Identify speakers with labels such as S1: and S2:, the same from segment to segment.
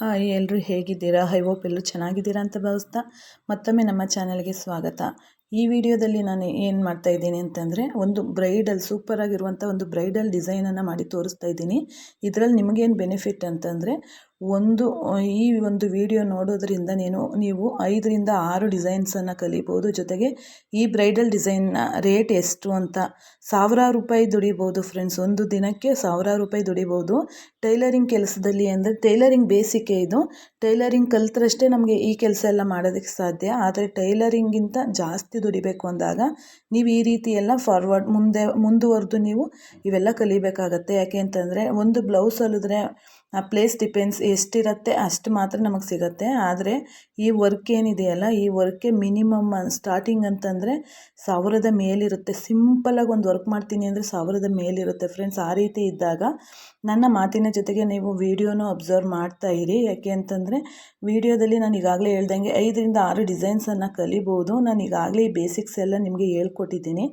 S1: Hi ಎಲ್ಲರೂ ಹೇಗಿದ್ದೀರಾ? I hope ಎಲ್ಲರೂ ಚೆನ್ನಾಗಿದ್ದೀರಾ ಅಂತ ಭಾವಿಸ್ತಾ ಮತ್ತೊಮ್ಮೆ ನಮ್ಮ ಚಾನಲ್ಗೆ ಸ್ವಾಗತ. ಈ ವಿಡಿಯೋದಲ್ಲಿ ನಾನು ಏನು ಮಾಡ್ತಾ ಇದ್ದೀನಿ ಅಂತಂದರೆ, ಒಂದು ಬ್ರೈಡಲ್ ಸೂಪರಾಗಿರುವಂಥ ಒಂದು ಬ್ರೈಡಲ್ ಡಿಸೈನನ್ನು ಮಾಡಿ ತೋರಿಸ್ತಾ ಇದ್ದೀನಿ. ಇದರಲ್ಲಿ ನಿಮಗೇನು ಬೆನಿಫಿಟ್ ಅಂತಂದರೆ ಒಂದು, ಈ ಒಂದು ವಿಡಿಯೋ ನೋಡೋದ್ರಿಂದ ನೀನು, ನೀವು ಐದರಿಂದ ಆರು ಡಿಸೈನ್ಸನ್ನು ಕಲಿಬೋದು. ಜೊತೆಗೆ ಈ ಬ್ರೈಡಲ್ ಡಿಸೈನ್ನ ರೇಟ್ ಎಷ್ಟು ಅಂತ ಸಾವಿರಾರು ರೂಪಾಯಿ ದುಡಿಬೋದು ಫ್ರೆಂಡ್ಸ್ ಒಂದು ದಿನಕ್ಕೆ ಸಾವಿರಾರು ರೂಪಾಯಿ ದುಡಿಬೋದು. ಟೈಲರಿಂಗ್ ಕೆಲಸದಲ್ಲಿ ಅಂದರೆ ಟೈಲರಿಂಗ್ ಬೇಸಿಕೇ ಇದು. ಟೈಲರಿಂಗ್ ಕಲ್ತ್ರಷ್ಟೇ ನಮಗೆ ಈ ಕೆಲಸ ಎಲ್ಲ ಮಾಡೋದಕ್ಕೆ ಸಾಧ್ಯ. ಆದರೆ ಟೈಲರಿಂಗಿಂತ ಜಾಸ್ತಿ ದುಡಿಬೇಕು ಅಂದಾಗ ನೀವು ಈ ರೀತಿ ಎಲ್ಲ ಫಾರ್ವರ್ಡ್ ಮುಂದೆ, ಮುಂದುವರೆದು ನೀವು ಇವೆಲ್ಲ ಕಲಿಬೇಕಾಗತ್ತೆ. ಯಾಕೆ ಅಂತಂದರೆ ಒಂದು ಬ್ಲೌಸ್ ಹೊಲಿದ್ರೆ ಆ ಪ್ಲೇಸ್ ಡಿಪೆಂಡ್ಸ್ ಎಷ್ಟಿರತ್ತೆ ಅಷ್ಟು ಮಾತ್ರ ನಮಗೆ ಸಿಗುತ್ತೆ. ಆದರೆ ಈ ವರ್ಕ್ ಏನಿದೆಯಲ್ಲ ಈ ವರ್ಕೆ ಮಿನಿಮಮ್ ಸ್ಟಾರ್ಟಿಂಗ್ ಅಂತಂದರೆ ಸಾವಿರದ ಮೇಲಿರುತ್ತೆ. ಸಿಂಪಲಾಗಿ ಒಂದು ವರ್ಕ್ ಮಾಡ್ತೀನಿ ಅಂದರೆ ಸಾವಿರದ ಮೇಲಿರುತ್ತೆ. ಫ್ರೆಂಡ್ಸ್ ಆ ರೀತಿ ಇದ್ದಾಗ ನನ್ನ ಮಾತಿನ ಜೊತೆಗೆ ನೀವು ವಿಡಿಯೋನೂ ಅಬ್ಸರ್ವ್ ಮಾಡ್ತಾ ಇರಿ. ಯಾಕೆ ಅಂತಂದರೆ ವಿಡಿಯೋದಲ್ಲಿ ನಾನು ಈಗಾಗಲೇ ಹೇಳ್ದಂಗೆ ಐದರಿಂದ ಆರು ಡಿಸೈನ್ಸನ್ನು ಕಲಿಬೋದು. ನಾನು ಈಗಾಗಲೇ ಈ ಬೇಸಿಕ್ಸ್ ಎಲ್ಲ ನಿಮಗೆ ಹೇಳ್ಕೊಟ್ಟಿದ್ದೀನಿ.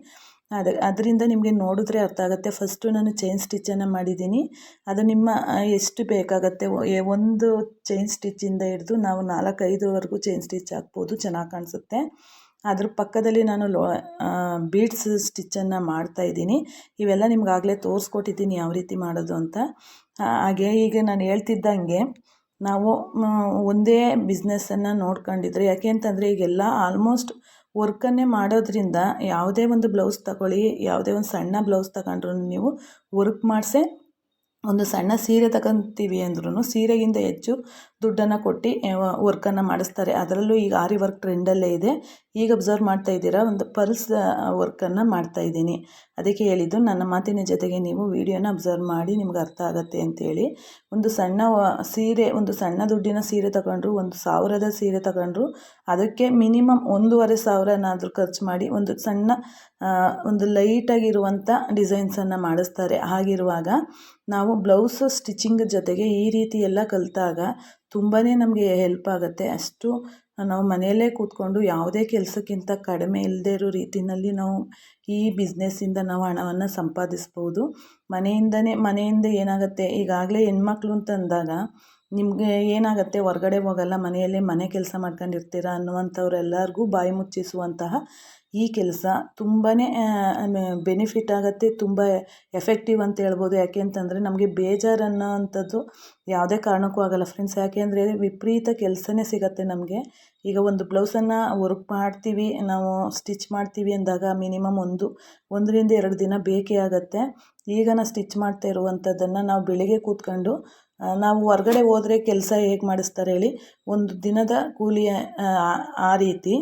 S1: ಅದ, ಅದರಿಂದ ನಿಮಗೆ ನೋಡಿದ್ರೆ ಅರ್ಥ ಆಗುತ್ತೆ. ಫಸ್ಟು ನಾನು ಚೈನ್ ಸ್ಟಿಚ್ಚನ್ನು ಮಾಡಿದ್ದೀನಿ. ಅದು ನಿಮ್ಮ ಎಷ್ಟು ಬೇಕಾಗತ್ತೆ? ಒಂದು ಚೈನ್ ಸ್ಟಿಚ್ಚಿಂದ ಹಿಡಿದು ನಾವು ನಾಲ್ಕೈದುವರೆಗೂ ಚೈನ್ ಸ್ಟಿಚ್ ಹಾಕ್ಬೋದು. ಚೆನ್ನಾಗಿ ಕಾಣಿಸುತ್ತೆ. ಅದ್ರ ಪಕ್ಕದಲ್ಲಿ ನಾನು ಲೋ ಬೀಡ್ಸ್ ಸ್ಟಿಚ್ಚನ್ನು ಮಾಡ್ತಾಯಿದ್ದೀನಿ ಇವೆಲ್ಲ ನಿಮ್ಗಾಗಲೇ ತೋರಿಸ್ಕೊಟ್ಟಿದ್ದೀನಿ ಯಾವ ರೀತಿ ಮಾಡೋದು ಅಂತ. ಹಾಗೆ ಈಗ ನಾನು ಹೇಳ್ತಿದ್ದಂಗೆ ನಾವು ಒಂದೇ ಬಿಸ್ನೆಸ್ಸನ್ನು ನೋಡ್ಕೊಂಡಿದ್ರೆ ಯಾಕೆ ಅಂತಂದರೆ ಈಗೆಲ್ಲ ಆಲ್ಮೋಸ್ಟ್ ವರ್ಕನ್ನೇ ಮಾಡೋದ್ರಿಂದ ಯಾವುದೇ ಒಂದು ಬ್ಲೌಸ್ ತಗೊಳ್ಳಿ ಯಾವುದೇ ಒಂದು ಸಣ್ಣ ಬ್ಲೌಸ್ ತಗೊಂಡ್ರು ನೀವು ವರ್ಕ್ ಮಾಡಿಸೇ ಒಂದು ಸಣ್ಣ ಸೀರೆ ತಗೊತೀವಿ ಅಂದ್ರೂ ಸೀರೆಗಿಂತ ಹೆಚ್ಚು ದುಡ್ಡನ್ನು ಕೊಟ್ಟು ವರ್ಕನ್ನು ಮಾಡಿಸ್ತಾರೆ. ಅದರಲ್ಲೂ ಈಗ ಆರಿ ವರ್ಕ್ ಟ್ರೆಂಡಲ್ಲೇ ಇದೆ. ಈಗ ಅಬ್ಸರ್ವ್ ಮಾಡ್ತಾ ಇದ್ದೀರಾ? ಒಂದು ಪಲ್ಸ್ ವರ್ಕನ್ನು ಮಾಡ್ತಾ ಇದ್ದೀನಿ. ಅದಕ್ಕೆ ಹೇಳಿದ್ದು, ನನ್ನ ಮಾತಿನ ಜೊತೆಗೆ ನೀವು ವಿಡಿಯೋನ ಅಬ್ಸರ್ವ್ ಮಾಡಿ, ನಿಮ್ಗೆ ಅರ್ಥ ಆಗುತ್ತೆ ಅಂತೇಳಿ. ಒಂದು ಸಣ್ಣ ಸೀರೆ, ಒಂದು ಸಣ್ಣ ದುಡ್ಡಿನ ಸೀರೆ ತಗೊಂಡ್ರು, ಒಂದು ಸಾವಿರದ ಸೀರೆ ತಗೊಂಡ್ರು, ಅದಕ್ಕೆ ಮಿನಿಮಮ್ ಒಂದೂವರೆ ಸಾವಿರನಾದರೂ ಖರ್ಚು ಮಾಡಿ, ಒಂದು ಸಣ್ಣ ಒಂದು ಲೈಟಾಗಿರುವಂಥ ಡಿಸೈನ್ಸನ್ನು ಮಾಡಿಸ್ತಾರೆ. ಹಾಗಿರುವಾಗ ನಾವು ಬ್ಲೌಸ್ ಸ್ಟಿಚಿಂಗ್ ಜೊತೆಗೆ ಈ ರೀತಿ ಎಲ್ಲ ಕಲಿತಾಗ ತುಂಬಾ ನಮಗೆ ಹೆಲ್ಪ್ ಆಗುತ್ತೆ. ಅಷ್ಟು ನಾವು ಮನೆಯಲ್ಲೇ ಕೂತ್ಕೊಂಡು ಯಾವುದೇ ಕೆಲಸಕ್ಕಿಂತ ಕಡಿಮೆ ಇಲ್ಲದೇ ಇರೋ ರೀತಿಯಲ್ಲಿ ನಾವು ಈ ಬಿಸ್ನೆಸ್ಸಿಂದ ನಾವು ಹಣವನ್ನು ಸಂಪಾದಿಸ್ಬೋದು. ಮನೆಯಿಂದನೇ, ಮನೆಯಿಂದ ಏನಾಗುತ್ತೆ? ಈಗಾಗಲೇ ಹೆಣ್ಮಕ್ಳು ಅಂತಂದಾಗ ನಿಮಗೆ ಏನಾಗುತ್ತೆ? ಹೊರಗಡೆ ಹೋಗಲ್ಲ, ಮನೆಯಲ್ಲೇ ಮನೆ ಕೆಲಸ ಮಾಡ್ಕೊಂಡಿರ್ತೀರ ಅನ್ನುವಂಥವ್ರೆಲ್ಲರಿಗೂ ಬಾಯಿ ಮುಚ್ಚಿಸುವಂತಹ ಈ ಕೆಲಸ ತುಂಬಾ ಬೆನಿಫಿಟ್ ಆಗುತ್ತೆ, ತುಂಬ ಎಫೆಕ್ಟಿವ್ ಅಂತ ಹೇಳ್ಬೋದು. ಯಾಕೆ ಅಂತಂದರೆ ನಮಗೆ ಬೇಜಾರು ಅನ್ನೋ ಅಂಥದ್ದು ಯಾವುದೇ ಕಾರಣಕ್ಕೂ ಆಗಲ್ಲ ಫ್ರೆಂಡ್ಸ್ ಯಾಕೆ ಅಂದರೆ ವಿಪರೀತ ಕೆಲಸನೇ ಸಿಗುತ್ತೆ ನಮಗೆ. ಈಗ ಒಂದು ಬ್ಲೌಸನ್ನು ವರ್ಕ್ ಮಾಡ್ತೀವಿ, ನಾವು ಸ್ಟಿಚ್ ಮಾಡ್ತೀವಿ ಅಂದಾಗ ಮಿನಿಮಮ್ ಒಂದು, ಒಂದರಿಂದ ಎರಡು ದಿನ ಬೇಕೇ ಆಗುತ್ತೆ. ಈಗ ನಾನು ಸ್ಟಿಚ್ ಮಾಡ್ತಾ ಇರುವಂಥದ್ದನ್ನು ನಾವು ಬೆಳಿಗ್ಗೆ ಕೂತ್ಕೊಂಡು ನಾವು ಹೊರ್ಗಡೆ ಹೋದ್ರೆ ಕೆಲಸ ಹೇಗೆ ಮಾಡಿಸ್ತಾರೆ ಹೇಳಿ, ಒಂದು ದಿನದ ಕೂಲಿ, ಆ ರೀತಿ.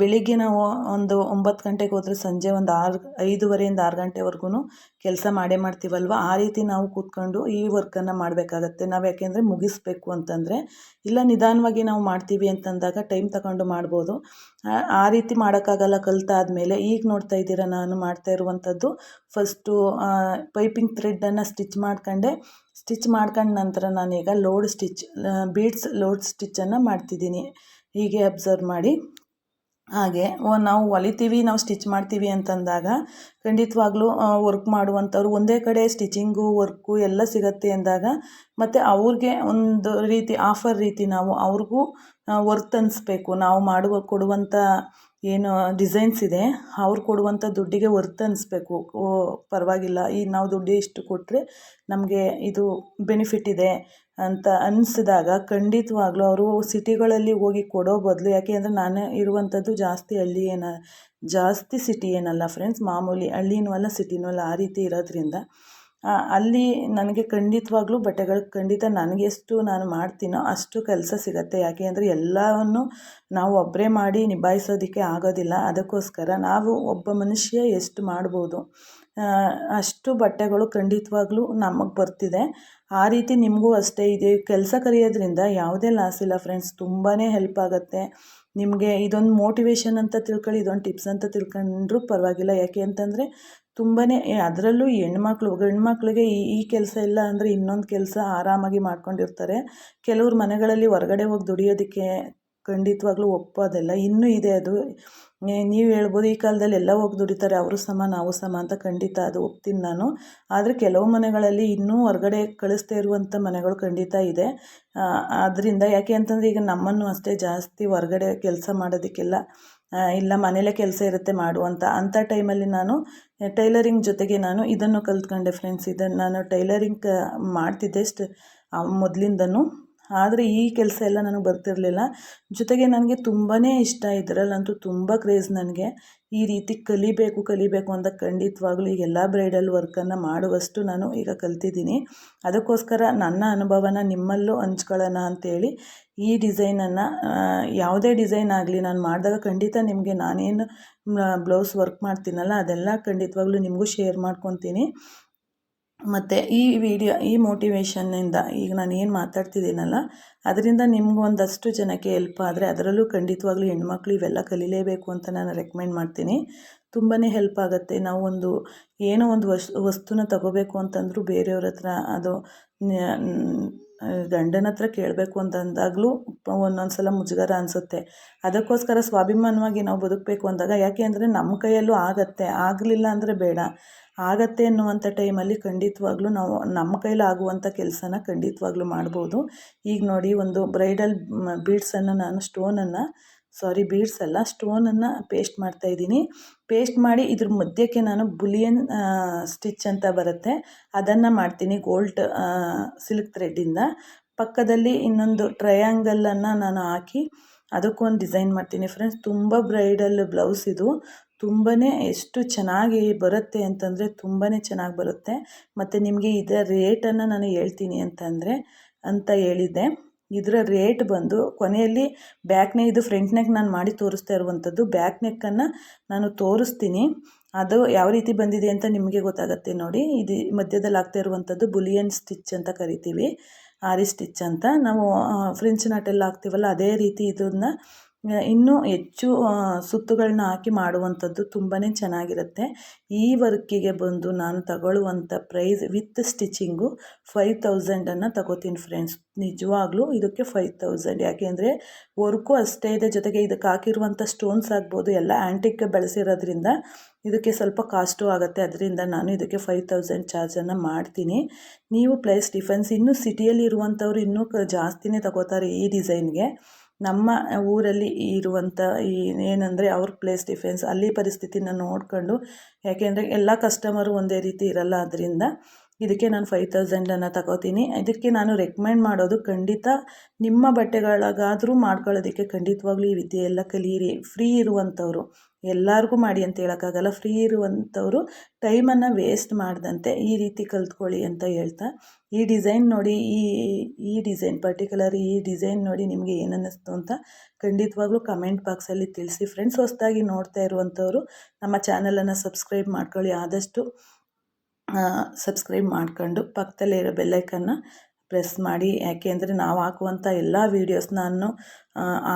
S1: ಬೆಳಿಗ್ಗೆ ನಾವು ಒಂದು ಒಂಬತ್ತು ಗಂಟೆಗೆ ಹೋದರೆ ಸಂಜೆ ಒಂದು ಆರು, ಐದುವರೆಯಿಂದ ಆರು ಗಂಟೆವರೆಗೂ ಕೆಲಸ ಮಾಡೇ ಮಾಡ್ತೀವಲ್ವ? ಆ ರೀತಿ ನಾವು ಕೂತ್ಕೊಂಡು ಈ ವರ್ಕನ್ನು ಮಾಡಬೇಕಾಗತ್ತೆ. ನಾವು ಯಾಕೆಂದರೆ ಮುಗಿಸ್ಬೇಕು ಅಂತಂದರೆ, ಇಲ್ಲ ನಿಧಾನವಾಗಿ ನಾವು ಮಾಡ್ತೀವಿ ಅಂತಂದಾಗ ಟೈಮ್ ತಗೊಂಡು ಮಾಡ್ಬೋದು. ಆ ರೀತಿ ಮಾಡೋಕ್ಕಾಗಲ್ಲ ಕಲಿತಾದ್ಮೇಲೆ ಈಗ ನೋಡ್ತಾ ಇದ್ದೀರಾ, ನಾನು ಮಾಡ್ತಾ ಇರುವಂಥದ್ದು ಫಸ್ಟು ಪೈಪಿಂಗ್ ಥ್ರೆಡ್ಡನ್ನು ಸ್ಟಿಚ್ ಮಾಡ್ಕೊಂಡೆ. ಸ್ಟಿಚ್ ಮಾಡ್ಕೊಂಡ ನಂತರ ನಾನೀಗ ಲೋಡ್ ಸ್ಟಿಚ್ ಬೀಡ್ಸ್ ಲೋಡ್ ಸ್ಟಿಚ್ಚನ್ನು ಮಾಡ್ತಿದ್ದೀನಿ. ಹೀಗೆ ಅಬ್ಸರ್ವ್ ಮಾಡಿ. ಹಾಗೆ ನಾವು ಹೊಲಿತೀವಿ, ನಾವು ಸ್ಟಿಚ್ ಮಾಡ್ತೀವಿ ಅಂತಂದಾಗ ಖಂಡಿತವಾಗ್ಲೂ ವರ್ಕ್ ಮಾಡುವಂಥವ್ರು ಒಂದೇ ಕಡೆ ಸ್ಟಿಚಿಂಗು, ವರ್ಕು ಎಲ್ಲ ಸಿಗುತ್ತೆ ಅಂದಾಗ ಮತ್ತು ಅವ್ರಿಗೆ ಒಂದು ರೀತಿ, ಆಫರ್ ರೀತಿ ನಾವು ಅವ್ರಿಗೂ ವರ್ತ್ ಅನ್ನಿಸ್ಬೇಕು ನಾವು ಮಾಡುವ ಕೊಡುವಂಥ ಏನು ಡಿಸೈನ್ಸ್ ಇದೆ, ಅವ್ರು ಕೊಡುವಂಥ ದುಡ್ಡಿಗೆ ವರ್ತ್ ಅನ್ನಿಸ್ಬೇಕು ಓ, ಪರವಾಗಿಲ್ಲ. ಈ ನಾವು ದುಡ್ಡು ಇಷ್ಟು ಕೊಟ್ಟರೆ ನಮಗೆ ಇದು ಬೆನಿಫಿಟ್ ಇದೆ ಅಂತ ಅನ್ನಿಸಿದಾಗ ಖಂಡಿತವಾಗ್ಲೂ ಅವರು ಸಿಟಿಗಳಲ್ಲಿ ಹೋಗಿ ಕೊಡೋ ಬದಲು, ಯಾಕೆ ಅಂದರೆ ನಾನು ಇರುವಂಥದ್ದು ಜಾಸ್ತಿ ಹಳ್ಳಿ ಏನ, ಜಾಸ್ತಿ ಸಿಟಿ ಏನಲ್ಲ ಫ್ರೆಂಡ್ಸ್ ಮಾಮೂಲಿ ಹಳ್ಳಿನೂ ಅಲ್ಲ ಸಿಟಿನೂ ಅಲ್ಲ, ಆ ರೀತಿ ಇರೋದ್ರಿಂದ ಅಲ್ಲಿ ನನಗೆ ಖಂಡಿತವಾಗ್ಲೂ ಬಟ್ಟೆಗಳು ಖಂಡಿತ ನನಗೆಷ್ಟು ನಾನು ಮಾಡ್ತೀನೋ ಅಷ್ಟು ಕೆಲಸ ಸಿಗುತ್ತೆ. ಯಾಕೆ ಅಂದರೆ ಎಲ್ಲವನ್ನು ನಾವು ಒಬ್ಬರೇ ಮಾಡಿ ನಿಭಾಯಿಸೋದಕ್ಕೆ ಆಗೋದಿಲ್ಲ. ಅದಕ್ಕೋಸ್ಕರ ನಾವು ಒಬ್ಬ ಮನುಷ್ಯ ಎಷ್ಟು ಮಾಡ್ಬೋದು? ಅಷ್ಟು ಬಟ್ಟೆಗಳು ಖಂಡಿತವಾಗ್ಲೂ ನಮಗೆ ಬರ್ತಿದೆ. ಆ ರೀತಿ ನಿಮಗೂ ಅಷ್ಟೇ. ಇದೆ ಕೆಲಸ ಕರೆಯೋದ್ರಿಂದ ಯಾವುದೇ ಲಾಸ್ ಇಲ್ಲ ಫ್ರೆಂಡ್ಸ್ ತುಂಬಾ ಹೆಲ್ಪ್ ಆಗುತ್ತೆ. ನಿಮಗೆ ಇದೊಂದು ಮೋಟಿವೇಶನ್ ಅಂತ ತಿಳ್ಕೊಳ್ಳಿ, ಇದೊಂದು ಟಿಪ್ಸ್ ಅಂತ ತಿಳ್ಕೊಂಡ್ರೂ ಪರವಾಗಿಲ್ಲ. ಯಾಕೆ ಅಂತಂದರೆ ತುಂಬಾ ಅದರಲ್ಲೂ ಹೆಣ್ಮಕ್ಳು ಗಂಡು ಈ ಈ ಕೆಲಸ ಇಲ್ಲ ಅಂದರೆ ಇನ್ನೊಂದು ಕೆಲಸ ಆರಾಮಾಗಿ ಮಾಡ್ಕೊಂಡಿರ್ತಾರೆ. ಕೆಲವ್ರ ಮನೆಗಳಲ್ಲಿ ಹೊರ್ಗಡೆ ಹೋಗಿ ದುಡಿಯೋದಕ್ಕೆ ಖಂಡಿತವಾಗ್ಲೂ ಒಪ್ಪೋದಿಲ್ಲ ಇನ್ನೂ ಇದೆ ಅದು. ನೀವು ಹೇಳ್ಬೋದು ಈ ಕಾಲದಲ್ಲಿ ಎಲ್ಲ ಹೋಗಿ ದುಡಿತಾರೆ, ಅವರು ಸಮ, ನಾವು ಸಮ ಅಂತ ಖಂಡಿತ ಅದು ಒಪ್ತೀನಿ ನಾನು. ಆದರೆ ಕೆಲವು ಮನೆಗಳಲ್ಲಿ ಇನ್ನೂ ಹೊರಗಡೆ ಕಳಿಸ್ತಾ ಇರುವಂಥ ಮನೆಗಳು ಖಂಡಿತ ಇದೆ. ಆದ್ದರಿಂದ ಯಾಕೆ ಅಂತಂದರೆ ಈಗ ನಮ್ಮನ್ನು ಅಷ್ಟೇ ಜಾಸ್ತಿ ಹೊರಗಡೆ ಕೆಲಸ ಮಾಡೋದಕ್ಕೆಲ್ಲ ಇಲ್ಲ ಮನೆಯಲ್ಲೇ ಕೆಲಸ ಇರುತ್ತೆ ಮಾಡು ಅಂತ ಅಂಥ ಟೈಮಲ್ಲಿ ನಾನು ಟೈಲರಿಂಗ್ ಜೊತೆಗೆ ನಾನು ಇದನ್ನು ಕಲ್ತ್ಕೊಂಡೆ ಫ್ರೆಂಡ್ಸ್ ಇದನ್ನು ನಾನು ಟೈಲರಿಂಗ್ ಮಾಡ್ತಿದ್ದೆ ಸ್ಟ್ ಮೊದಲಿಂದನೂ. ಆದರೆ ಈ ಕೆಲಸ ಎಲ್ಲ ನನಗೆ ಬರ್ತಿರಲಿಲ್ಲ. ಜೊತೆಗೆ ನನಗೆ ತುಂಬಾ ಇಷ್ಟ ಇದರಲ್ಲಂತೂ ತುಂಬ ಕ್ರೇಜ್ ನನಗೆ. ಈ ರೀತಿ ಕಲಿಬೇಕು ಕಲಿಬೇಕು ಅಂತ ಖಂಡಿತವಾಗ್ಲೂ ಈಗ ಎಲ್ಲ ಬ್ರೈಡಲ್ ವರ್ಕನ್ನು ಮಾಡುವಷ್ಟು ನಾನು ಈಗ ಕಲ್ತಿದ್ದೀನಿ. ಅದಕ್ಕೋಸ್ಕರ ನನ್ನ ಅನುಭವನ ನಿಮ್ಮಲ್ಲೂ ಹಂಚ್ಕೊಳ್ಳೋಣ ಅಂತೇಳಿ ಈ ಡಿಸೈನನ್ನು ಯಾವುದೇ ಡಿಸೈನ್ ಆಗಲಿ ನಾನು ಮಾಡಿದಾಗ ಖಂಡಿತ ನಿಮಗೆ ನಾನೇನು ಬ್ಲೌಸ್ ವರ್ಕ್ ಮಾಡ್ತೀನಲ್ಲ ಅದೆಲ್ಲ ಖಂಡಿತವಾಗ್ಲೂ ನಿಮಗೂ ಶೇರ್ ಮಾಡ್ಕೊತೀನಿ. ಮತ್ತು ಈ ವಿಡಿಯೋ ಈ ಮೋಟಿವೇಶನ್ನಿಂದ ಈಗ ನಾನು ಏನು ಮಾತಾಡ್ತಿದ್ದೀನಲ್ಲ, ಅದರಿಂದ ನಿಮ್ಗೊಂದಷ್ಟು ಜನಕ್ಕೆ ಹೆಲ್ಪ್ ಆದರೆ ಅದರಲ್ಲೂ ಖಂಡಿತವಾಗ್ಲೂ ಹೆಣ್ಮಕ್ಳು ಇವೆಲ್ಲ ಕಲೀಲೇಬೇಕು ಅಂತ ನಾನು ರೆಕಮೆಂಡ್ ಮಾಡ್ತೀನಿ. ತುಂಬಾ ಹೆಲ್ಪ್ ಆಗುತ್ತೆ. ನಾವು ಒಂದು, ಏನೋ ಒಂದು ವಸ್, ವಸ್ತುನ ತಗೋಬೇಕು ಅಂತಂದರೂ ಬೇರೆಯವ್ರ ಹತ್ರ ಅದು ಗಂಡನ ಹತ್ರ ಕೇಳಬೇಕು ಅಂತಂದಾಗಲೂ ಒಂದೊಂದು ಸಲ ಮುಜುಗರ ಅನಿಸುತ್ತೆ. ಅದಕ್ಕೋಸ್ಕರ ಸ್ವಾಭಿಮಾನವಾಗಿ ನಾವು ಬದುಕಬೇಕು ಅಂದಾಗ ಯಾಕೆ ಅಂದರೆ ನಮ್ಮ ಕೈಯಲ್ಲೂ ಆಗತ್ತೆ. ಆಗಲಿಲ್ಲ ಅಂದರೆ ಬೇಡ. ಆಗತ್ತೆ ಅನ್ನುವಂಥ ಟೈಮಲ್ಲಿ ಖಂಡಿತವಾಗ್ಲೂ ನಾವು ನಮ್ಮ ಕೈಲಿ ಆಗುವಂಥ ಕೆಲಸನ ಖಂಡಿತವಾಗ್ಲೂ ಮಾಡ್ಬೋದು. ಈಗ ನೋಡಿ ಒಂದು ಬ್ರೈಡಲ್ ಬೀಡ್ಸನ್ನು ನಾನು, ಸ್ಟೋನನ್ನು ಸಾರಿ ಬೀಡ್ಸ್ ಅಲ್ಲ, ಸ್ಟೋನನ್ನು ಪೇಸ್ಟ್ ಮಾಡ್ತಾಯಿದ್ದೀನಿ ಪೇಸ್ಟ್ ಮಾಡಿ ಇದ್ರ ಮಧ್ಯಕ್ಕೆ ನಾನು ಬುಲಿಯನ್ ಸ್ಟಿಚ್ ಅಂತ ಬರುತ್ತೆ. ಅದನ್ನು ಮಾಡ್ತೀನಿ ಗೋಲ್ಡ್ ಸಿಲ್ಕ್ ಥ್ರೆಡ್ಡಿಂದ ಪಕ್ಕದಲ್ಲಿ ಇನ್ನೊಂದು ಟ್ರಯಾಂಗಲನ್ನು ನಾನು ಹಾಕಿ ಅದಕ್ಕೊಂದು ಡಿಸೈನ್ ಮಾಡ್ತೀನಿ ಫ್ರೆಂಡ್ಸ್ ತುಂಬ ಬ್ರೈಡಲ್ ಬ್ಲೌಸ್ ಇದು. ತುಂಬಾ ಎಷ್ಟು ಚೆನ್ನಾಗಿ ಬರುತ್ತೆ ಅಂತಂದರೆ ತುಂಬಾ ಚೆನ್ನಾಗಿ ಬರುತ್ತೆ. ಮತ್ತು ನಿಮಗೆ ಇದರ ರೇಟನ್ನು ನಾನು ಹೇಳ್ತೀನಿ ಅಂತಂದರೆ, ಅಂತ ಹೇಳಿದ್ದೆ. ಇದರ ರೇಟ್ ಬಂದು ಕೊನೆಯಲ್ಲಿ ಬ್ಯಾಕ್ ನೆಕ್ ಇದು ಫ್ರಂಟ್ ನೆಕ್ ನಾನು ಮಾಡಿ ತೋರಿಸ್ತಾ ಇರುವಂಥದ್ದು ಬ್ಯಾಕ್ ನೆಕ್ಕನ್ನು ನಾನು ತೋರಿಸ್ತೀನಿ. ಅದು ಯಾವ ರೀತಿ ಬಂದಿದೆ ಅಂತ ನಿಮಗೆ ಗೊತ್ತಾಗುತ್ತೆ ನೋಡಿ. ಇದು ಮಧ್ಯದಲ್ಲಿ ಆಗ್ತಾ ಇರುವಂಥದ್ದು ಬುಲಿಯನ್ ಸ್ಟಿಚ್ ಅಂತ ಕರಿತೀವಿ. ಆರಿ ಸ್ಟಿಚ್ ಅಂತ. ನಾವು ಫ್ರೆಂಚ್ ನಾಟೆಲ್ಲ ಹಾಕ್ತೀವಲ್ಲ, ಅದೇ ರೀತಿ ಇದನ್ನು ಇನ್ನೂ ಹೆಚ್ಚು ಸುತ್ತುಗಳನ್ನ ಹಾಕಿ ಮಾಡುವಂಥದ್ದು ತುಂಬಾ ಚೆನ್ನಾಗಿರುತ್ತೆ. ಈ ವರ್ಕಿಗೆ ಬಂದು ನಾನು ತಗೊಳ್ಳುವಂಥ ಪ್ರೈಸ್ ವಿತ್ ಸ್ಟಿಚಿಂಗು ಫೈವ್ ತೌಸಂಡನ್ನು ತಗೋತೀನಿ ಫ್ರೆಂಡ್ಸ್. ನಿಜವಾಗ್ಲೂ ಇದಕ್ಕೆ ಫೈವ್ ತೌಸಂಡ್. ಯಾಕೆಂದರೆ ವರ್ಕು ಅಷ್ಟೇ ಇದೆ, ಜೊತೆಗೆ ಇದಕ್ಕೆ ಹಾಕಿರುವಂಥ ಸ್ಟೋನ್ಸ್ ಆಗ್ಬೋದು, ಎಲ್ಲ ಆ್ಯಂಟಿಕ್ ಬೆಳೆಸಿರೋದ್ರಿಂದ ಇದಕ್ಕೆ ಸ್ವಲ್ಪ ಕಾಸ್ಟು ಆಗುತ್ತೆ. ಅದರಿಂದ ನಾನು ಇದಕ್ಕೆ ಫೈವ್ ತೌಸಂಡ್ ಚಾರ್ಜನ್ನು ಮಾಡ್ತೀನಿ. ನೀವು ಪ್ಲೇಸ್ ಡಿಫೆನ್ಸ್ ಇನ್ನೂ ಸಿಟಿಯಲ್ಲಿ ಇರುವಂಥವ್ರು ಇನ್ನೂ ಜಾಸ್ತಿನೇ ತಗೋತಾರೆ ಈ ಡಿಸೈನ್ಗೆ. ನಮ್ಮ ಊರಲ್ಲಿ ಇರುವಂಥ ಈ ಏನಂದರೆ ಅವ್ರ ಪ್ಲೇಸ್ ಡಿಫೆನ್ಸ್ ಅಲ್ಲಿ ಪರಿಸ್ಥಿತಿನ ನೋಡಿಕೊಂಡು, ಯಾಕೆಂದರೆ ಎಲ್ಲ ಕಸ್ಟಮರು ಒಂದೇ ರೀತಿ ಇರಲ್ಲ ಅದರಿಂದ ಇದಕ್ಕೆ ನಾನು ಫೈವ್ ತೌಸಂಡನ್ನು ತಗೋತೀನಿ. ಇದಕ್ಕೆ ನಾನು ರೆಕಮೆಂಡ್ ಮಾಡೋದು ಖಂಡಿತ ನಿಮ್ಮ ಬಟ್ಟೆಗಳಿಗಾದರೂ ಮಾಡ್ಕೊಳ್ಳೋದಕ್ಕೆ ಖಂಡಿತವಾಗ್ಲೂ ಈ ವಿದ್ಯೆ ಎಲ್ಲ ಕಲೀರಿ ಫ್ರೀ ಇರುವಂಥವ್ರು. ಎಲ್ಲರಿಗೂ ಮಾಡಿ ಅಂತ ಹೇಳೋಕ್ಕಾಗಲ್ಲ. ಫ್ರೀ ಇರುವಂಥವರು ಟೈಮನ್ನು ವೇಸ್ಟ್ ಮಾಡದಂತೆ ಈ ರೀತಿ ಕಲ್ತ್ಕೊಳ್ಳಿ ಅಂತ ಹೇಳ್ತಾ, ಈ ಡಿಸೈನ್ ನೋಡಿ, ಈ ಈ ಡಿಸೈನ್ ಪರ್ಟಿಕ್ಯುಲರ್ ಈ ಡಿಸೈನ್ ನೋಡಿ ನಿಮಗೆ ಏನನ್ನಿಸ್ತು ಅಂತ ಖಂಡಿತವಾಗ್ಲೂ ಕಮೆಂಟ್ ಬಾಕ್ಸಲ್ಲಿ ತಿಳಿಸಿ. ಫ್ರೆಂಡ್ಸ್, ಹೊಸದಾಗಿ ನೋಡ್ತಾ ಇರುವಂಥವರು ನಮ್ಮ ಚಾನಲನ್ನು ಸಬ್ಸ್ಕ್ರೈಬ್ ಮಾಡ್ಕೊಳ್ಳಿ. ಆದಷ್ಟು ಸಬ್ಸ್ಕ್ರೈಬ್ ಮಾಡ್ಕೊಂಡು ಪಕ್ಕದಲ್ಲೇ ಇರೋ ಬೆಲ್ಲೈಕನ್ನು ಪ್ರೆಸ್ ಮಾಡಿ, ಯಾಕೆ ಅಂದರೆ ನಾವು ಹಾಕುವಂಥ ಎಲ್ಲ ವೀಡಿಯೋಸ್ ನಾನು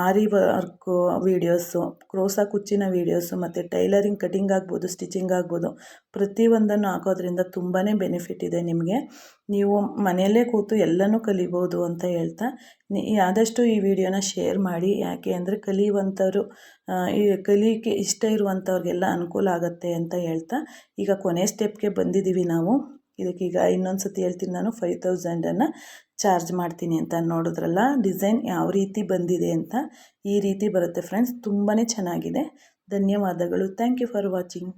S1: ಆರಿ ವರ್ಕು ವೀಡಿಯೋಸು ಕ್ರೋಸಾ ಕುಚ್ಚಿನ ವೀಡಿಯೋಸು ಮತ್ತು ಟೈಲರಿಂಗ್ ಕಟಿಂಗ್ ಆಗ್ಬೋದು ಸ್ಟಿಚಿಂಗ್ ಆಗ್ಬೋದು ಪ್ರತಿಯೊಂದನ್ನು ಹಾಕೋದ್ರಿಂದ ತುಂಬಾ ಬೆನಿಫಿಟ್ ಇದೆ ನಿಮಗೆ. ನೀವು ಮನೆಯಲ್ಲೇ ಕೂತು ಎಲ್ಲನೂ ಕಲಿಬೋದು ಅಂತ ಹೇಳ್ತಾ ಆದಷ್ಟು ಈ ವಿಡಿಯೋನ ಶೇರ್ ಮಾಡಿ. ಯಾಕೆ ಅಂದರೆ ಕಲಿಯುವಂಥವ್ರು ಈ ಕಲಿಯೋಕ್ಕೆ ಇಷ್ಟ ಇರುವಂಥವ್ರಿಗೆಲ್ಲ ಅನುಕೂಲ ಆಗುತ್ತೆ ಅಂತ ಹೇಳ್ತಾ, ಈಗ ಕೊನೆ ಸ್ಟೆಪ್ಗೆ ಬಂದಿದ್ದೀವಿ ನಾವು. ಇದಕ್ಕೀಗ ಇನ್ನೊಂದು ಸತಿ ಹೇಳ್ತೀನಿ ನಾನು ಫೈವ್ ತೌಸಂಡನ್ನು ಚಾರ್ಜ್ ಮಾಡ್ತೀನಿ ಅಂತ ನೋಡಿದ್ರಲ್ಲ ಡಿಸೈನ್ ಯಾವ ರೀತಿ ಬಂದಿದೆ ಅಂತ ಈ ರೀತಿ ಬರುತ್ತೆ ಫ್ರೆಂಡ್ಸ್ ತುಂಬಾ ಚೆನ್ನಾಗಿದೆ. ಧನ್ಯವಾದಗಳು. Thank you for watching